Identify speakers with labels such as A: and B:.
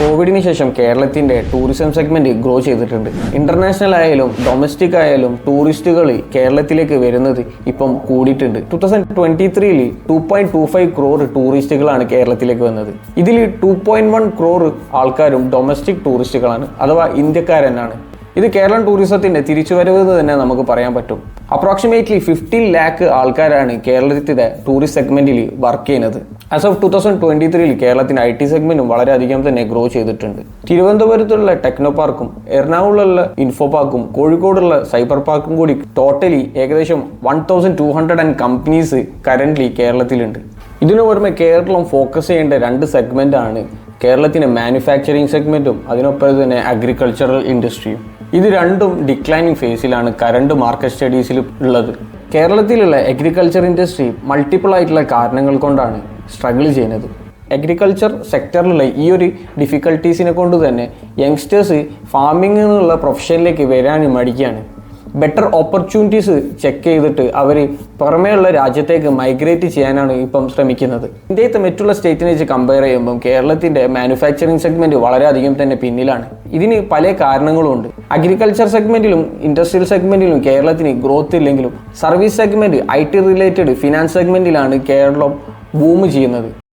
A: കോവിഡിന് ശേഷം കേരളത്തിന്റെ ടൂറിസം സെഗ്മെന്റ് ഗ്രോ ചെയ്തിട്ടുണ്ട്. ഇന്റർനാഷണൽ ആയാലും ഡൊമസ്റ്റിക് ആയാലും ടൂറിസ്റ്റുകൾ കേരളത്തിലേക്ക് വരുന്നത് ഇപ്പം കൂടിയിട്ടുണ്ട്. ടൂ തൗസൻഡ് ട്വന്റി ത്രീയിൽ two point two five crore ടൂറിസ്റ്റുകളാണ് കേരളത്തിലേക്ക് വന്നത്. ഇതിൽ ടു പോയിന്റ് വൺ ക്രോർ ആൾക്കാരും ഡൊമസ്റ്റിക് ടൂറിസ്റ്റുകളാണ് അഥവാ ഇന്ത്യക്കാരെന്നാണ്. ഇത് കേരളം ടൂറിസത്തിന്റെ തിരിച്ചുവരവ് തന്നെ നമുക്ക് പറയാൻ പറ്റും. അപ്രോക്സിമേറ്റ്ലി ഫിഫ്റ്റീൻ ലാക്ക് ആൾക്കാരാണ് കേരളത്തിലെ ടൂറിസ്റ്റ് സെഗ്മെന്റിൽ വർക്ക് ചെയ്യുന്നത്. As of two thousand twenty ത്രീയിൽ കേരളത്തിന്റെ ഐ ടി സെഗ്മെന്റും വളരെയധികം തന്നെ ഗ്രോ ചെയ്തിട്ടുണ്ട്. തിരുവനന്തപുരത്തുള്ള ടെക്നോ പാർക്കും എറണാകുളമുള്ള ഇൻഫോ പാർക്കും കോഴിക്കോടുള്ള സൈബർ പാർക്കും കൂടി ടോട്ടലി ഏകദേശം one thousand two hundred and companies currently കേരളത്തിലുണ്ട്. ഇതിനു പുറമെ കേരളം ഫോക്കസ് ചെയ്യേണ്ട രണ്ട് സെഗ്മെന്റ് ആണ് കേരളത്തിന്റെ മാനുഫാക്ചറിങ് സെഗ്മെന്റും അതിനൊപ്പം തന്നെ അഗ്രികൾച്ചറൽ ഇൻഡസ്ട്രിയും ഇത് രണ്ടും ഡിക്ലൈനിങ് ഫേസിലാണ് കറണ്ട് മാർക്കറ്റ് സ്റ്റഡീസിൽ ഉള്ളത്. കേരളത്തിലുള്ള അഗ്രികൾച്ചർ ഇൻഡസ്ട്രി മൾട്ടിപ്പിൾ ആയിട്ടുള്ള കാരണങ്ങൾ കൊണ്ടാണ് സ്ട്രഗിൾ ചെയ്യുന്നത്. അഗ്രികൾച്ചർ സെക്ടറിലുള്ള ഈ ഒരു ഡിഫിക്കൽട്ടീസിനെ കൊണ്ട് തന്നെ യങ്സ്റ്റേഴ്സ് ഫാമിംഗ് എന്നുള്ള പ്രൊഫഷനിലേക്ക് വരാനും മടിക്കുകയാണ് ബെറ്റർ ഓപ്പർച്യൂണിറ്റീസ് ചെക്ക് ചെയ്തിട്ട് അവർ പുറമേയുള്ള രാജ്യത്തേക്ക് മൈഗ്രേറ്റ് ചെയ്യാനാണ് ഇപ്പം ശ്രമിക്കുന്നത്. ഇന്ത്യത്തെ മറ്റുള്ള സ്റ്റേറ്റിനെ വെച്ച് കമ്പയർ ചെയ്യുമ്പം കേരളത്തിന്റെ മാനുഫാക്ചറിങ് സെഗ്മെന്റ് വളരെയധികം തന്നെ പിന്നിലാണ്. ഇതിന് പല കാരണങ്ങളുമുണ്ട് അഗ്രികൾച്ചർ സെഗ്മെന്റിലും ഇൻഡസ്ട്രിയൽ സെഗ്മെന്റിലും കേരളത്തിന് ഗ്രോത്ത് ഇല്ലെങ്കിലും service segment I T related finance സെഗ്മെന്റിലാണ് കേരളം ബൂം ചെയ്യുന്നത്.